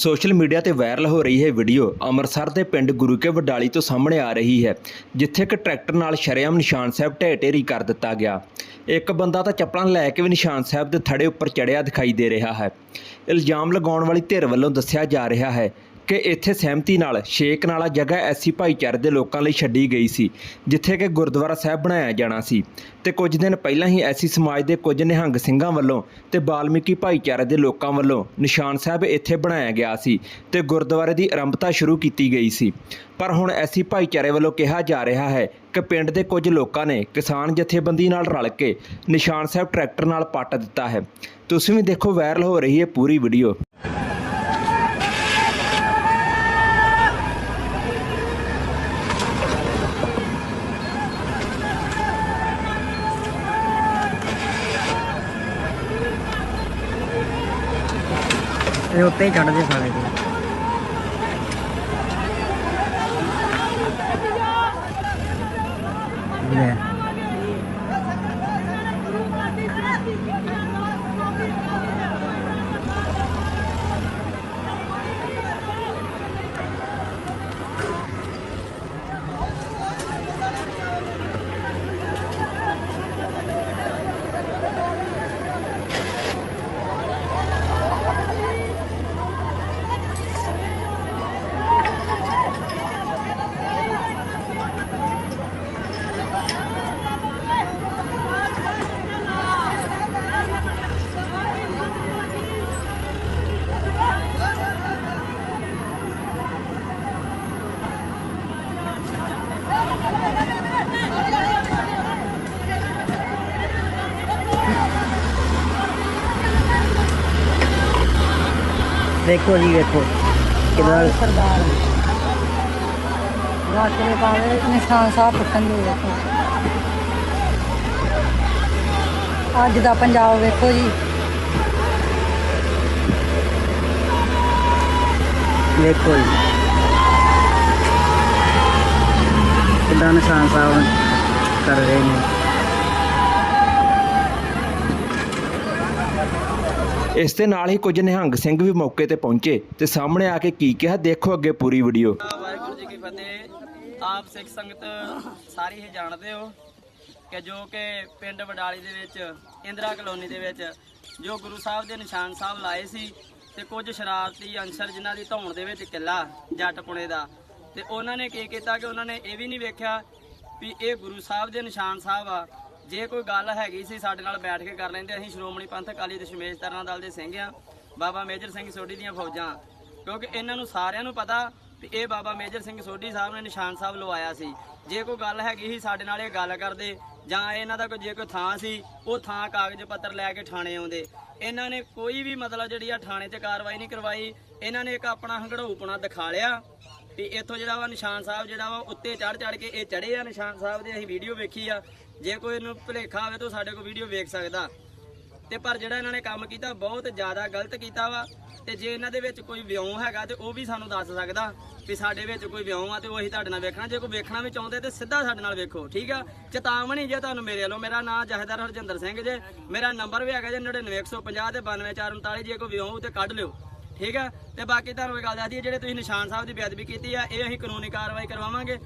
Social media ਤੇ viral ਹੋ ਰਹੀ ਹੈ ਵੀਡੀਓ ਅੰਮ੍ਰਿਤਸਰ ਦੇ ਪਿੰਡ ਗੁਰੂ ਕੇ ਵਡਾਲੀ ਤੋਂ ਸਾਹਮਣੇ ਆ ਰਹੀ ਹੈ, ਜਿੱਥੇ ਇੱਕ ਟਰੈਕਟਰ ਨਾਲ ਸ਼ਰਿਆਮ ਨਿਸ਼ਾਨ ਸਾਹਿਬ ਢਹਿ ਢੇਰੀ ਕਰ ਦਿੱਤਾ ਗਿਆ। ਇੱਕ ਬੰਦਾ ਤਾਂ ਚੱਪਲਾਂ ਲੈ ਕੇ ਵੀ ਨਿਸ਼ਾਨ ਸਾਹਿਬ ਦੇ ਥੜੇ ਉੱਪਰ ਚੜਿਆ ਦਿਖਾਈ ਦੇ ਰਿਹਾ ਹੈ। ਇਲਜ਼ਾਮ ਲਗਾਉਣ ਵਾਲੀ ਧਿਰ ਵੱਲੋਂ ਦੱਸਿਆ ਜਾ ਰਿਹਾ ਹੈ ਕਿ ਇੱਥੇ ਸਹਿਮਤੀ ਨਾਲ ਸ਼ੇਕ ਨਾਲਾ ਜਗ੍ਹਾ ਐਸੀ ਭਾਈਚਾਰੇ ਦੇ ਲੋਕਾਂ ਲਈ ਛੱਡੀ ਗਈ ਸੀ, ਜਿੱਥੇ ਕਿ ਗੁਰਦੁਆਰਾ ਸਾਹਿਬ ਬਣਾਇਆ ਜਾਣਾ ਸੀ। ਤੇ ਕੁਝ ਦਿਨ ਪਹਿਲਾਂ ਹੀ ਐਸੀ ਸਮਾਜ ਦੇ ਕੁਝ ਨਿਹੰਗ ਸਿੰਘਾਂ ਵੱਲੋਂ ਤੇ ਬਾਲਮੀਕੀ ਭਾਈਚਾਰੇ ਦੇ ਲੋਕਾਂ ਵੱਲੋਂ ਨਿਸ਼ਾਨ ਸਾਹਿਬ ਇੱਥੇ ਬਣਾਇਆ ਗਿਆ ਸੀ ਤੇ ਗੁਰਦੁਆਰੇ ਦੀ ਆਰੰਭਤਾ ਸ਼ੁਰੂ ਕੀਤੀ ਗਈ ਸੀ। ਪਰ ਹੁਣ ਐਸੀ ਭਾਈਚਾਰੇ ਵੱਲੋਂ ਕਿਹਾ ਜਾ ਰਿਹਾ ਹੈ ਕਿ ਪਿੰਡ ਦੇ ਕੁਝ ਲੋਕਾਂ ਨੇ ਕਿਸਾਨ ਜਥੇਬੰਦੀ ਨਾਲ ਰਲ ਕੇ ਨਿਸ਼ਾਨ ਸਾਹਿਬ ਟਰੈਕਟਰ ਨਾਲ ਪੱਟ ਦਿੱਤਾ ਹੈ। ਤੁਸੀਂ ਵੀ ਦੇਖੋ, ਵਾਇਰਲ ਹੋ ਰਹੀ ਹੈ ਪੂਰੀ ਵੀਡੀਓ। ਇਹ ਉੱਤੇ ਹੀ ਚੜਦੇ ਸਾਰੇ ਜੀ। ਲੈ। ਦੇਖੋ ਜੀ ਵੇਖੋ ਕਿਦਾਂ? ਸਰਦਾਰ। ਰਾਤਰੇ ਪਾਵੇ ਨਿਸ਼ਾਨ ਸਾਹਿਬ ਪੁੱਛਣ ਦੇ ਵੇਖੋ ਅੱਜ ਦਾ ਪੰਜਾਬ ਵੇਖੋ ਜੀ। ਵੇਖੋ ਜੀ। ਕਿਦਾਂ ਨਿਸ਼ਾਨ ਸਾਹਿਬ ਕਰ ਰਹੇ ਨੇ? ਇਸ ਦੇ ਨਾਲ ਹੀ ਕੁਝ ਨਿਹੰਗ ਸਿੰਘ ਵੀ ਮੌਕੇ ਤੇ ਪਹੁੰਚੇ ਤੇ ਸਾਹਮਣੇ ਆ ਕੇ ਕੀ ਕਿਹਾ, ਦੇਖੋ ਅੱਗੇ ਪੂਰੀ ਵੀਡੀਓ ਵਾਹਿਗੁਰੂ ਜੀ ਕੀ ਫਤਿਹ। ਆਪ ਸਿੱਖ ਸੰਗਤ ਸਾਰੀ ਹੀ ਜਾਣਦੇ ਹੋ ਕਿ ਜੋ ਕਿ ਪਿੰਡ ਵਡਾਲੀ ਦੇ ਵਿੱਚ, ਇੰਦਰਾ ਕਲੋਨੀ ਦੇ ਵਿੱਚ ਜੋ ਗੁਰੂ ਸਾਹਿਬ ਦੇ ਨਿਸ਼ਾਨ ਸਾਹਿਬ ਲਾਏ ਸੀ ਤੇ ਕੁਝ ਸ਼ਰਾਰਤੀ ਅੰਸਰ ਜਿਨ੍ਹਾਂ ਦੀ ਧੌਣ ਦੇ ਵਿੱਚ ਕਿੱਲਾ, ਜੱਟ ਪੁਣੇ ਦਾ। ਤੇ ਉਹਨਾਂ ਨੇ ਕੀ ਕੀਤਾ ਕਿ ਉਹਨਾਂ ਨੇ ਇਹ ਵੀ ਨਹੀਂ ਵੇਖਿਆ ਵੀ ਇਹ ਗੁਰੂ ਸਾਹਿਬ ਦੇ ਨਿਸ਼ਾਨ ਸਾਹਿਬ ਆ ਜੇ ਕੋਈ ਗੱਲ ਹੈਗੀ ਸੀ, ਸਾਡੇ ਨਾਲ ਬੈਠ ਕੇ ਕਰ ਲੈਂਦੇ। ਅਸੀਂ ਸ਼੍ਰੋਮਣੀ ਪੰਥ ਅਕਾਲੀ ਦਸ਼ਮੇਸ਼ ਤਰਨਾ ਦਲ ਦੇ ਸਿੰਘ ਆ ਬਾਬਾ ਮੇਜਰ ਸਿੰਘ ਸੋਢੀ ਦੀਆਂ ਫੌਜਾਂ। ਕਿਉਂਕਿ ਇਹਨਾਂ ਨੂੰ ਸਾਰਿਆਂ ਨੂੰ ਪਤਾ ਵੀ ਇਹ ਬਾਬਾ ਮੇਜਰ ਸਿੰਘ ਸੋਢੀ ਸਾਹਿਬ ਨੇ ਨਿਸ਼ਾਨ ਸਾਹਿਬ ਲਵਾਇਆ ਸੀ। ਜੇ ਕੋਈ ਗੱਲ ਹੈਗੀ ਸੀ, ਸਾਡੇ ਨਾਲ ਇਹ ਗੱਲ ਕਰਦੇ। ਜਾਂ ਇਹਨਾਂ ਦਾ ਕੋਈ ਜੇ ਕੋਈ ਥਾਂ ਸੀ, ਉਹ ਥਾਂ ਕਾਗਜ਼ ਪੱਤਰ ਲੈ ਕੇ ਥਾਣੇ ਆਉਂਦੇ। ਇਹਨਾਂ ਨੇ ਕੋਈ ਵੀ ਮਤਲਬ ਜਿਹੜੀ ਆ ਥਾਣੇ ਤੇ ਕਾਰਵਾਈ ਨਹੀਂ ਕਰਵਾਈ। ਇਹਨਾਂ ਨੇ ਇੱਕ ਆਪਣਾ ਹੰਗੜਾਉਪਣਾ ਦਿਖਾ ਲਿਆ। ਵੀ ਇੱਥੋਂ ਜਿਹੜਾ ਵਾ ਨਿਸ਼ਾਨ ਸਾਹਿਬ ਜਿਹੜਾ ਵਾ ਉੱਤੇ ਚੜ ਚੜ ਕੇ ਇਹ ਚੜੇ ਆ ਨਿਸ਼ਾਨ ਸਾਹਿਬ ਦੇ ਅਸੀਂ ਵੀਡੀਓ ਵੇਖੀ ਆ। ਜੇ ਕੋਈ ਇਹਨੂੰ ਭੁਲੇਖਾ ਹੋਵੇ ਤਾਂ ਉਹ ਸਾਡੇ ਕੋਲ ਵੀਡੀਓ ਵੇਖ ਸਕਦਾ। ਤੇ ਪਰ ਜਿਹੜਾ ਇਹਨਾਂ ਨੇ ਕੰਮ ਕੀਤਾ, ਬਹੁਤ ਜ਼ਿਆਦਾ ਗਲਤ ਕੀਤਾ ਵਾ। ਤੇ ਜੇ ਇਹਨਾਂ ਦੇ ਵਿੱਚ ਕੋਈ ਵਿਉਂ ਹੈਗਾ ਤੇ ਉਹ ਵੀ ਸਾਨੂੰ ਦੱਸ ਸਕਦਾ ਵੀ ਸਾਡੇ ਵਿੱਚ ਕੋਈ ਵਿਉਂ ਆ ਤੇ ਉਹ ਅਸੀਂ ਤੁਹਾਡੇ ਨਾਲ ਵੇਖਣਾ। ਜੇ ਕੋਈ ਵੇਖਣਾ ਵੀ ਚਾਹੁੰਦੇ ਤੇ ਸਿੱਧਾ ਸਾਡੇ ਨਾਲ ਵੇਖੋ, ਠੀਕ ਆ? ਚੇਤਾਵਨੀ ਜੇ ਤੁਹਾਨੂੰ ਮੇਰੇ ਵੱਲੋਂ, ਮੇਰਾ ਨਾਮ ਜਹੇਦਾਰ ਹਰਜਿੰਦਰ ਸਿੰਘ ਜੇ, ਮੇਰਾ ਨੰਬਰ ਵੀ ਹੈਗਾ ਜੇ 99150 ਤੇ 92439 ਜੇ ਕੋਈ ਵਿਉਂ ਤੇ ਕੱਢ ਲਿਓ। ਠੀਕ ਆ? ਤੇ ਬਾਕੀ ਤੁਹਾਨੂੰ ਇਹ ਗੱਲ ਦੱਸਦੀ ਹੈ ਜਿਹੜੇ ਤੁਸੀਂ ਨਿਸ਼ਾਨ ਸਾਹਿਬ ਦੀ ਬੇਅਦਬੀ ਕੀਤੀ ਆ, ਇਹ ਅਸੀਂ ਕਾਨੂੰਨੀ ਕਾਰਵਾਈ ਕਰਵਾਵਾਂਗੇ।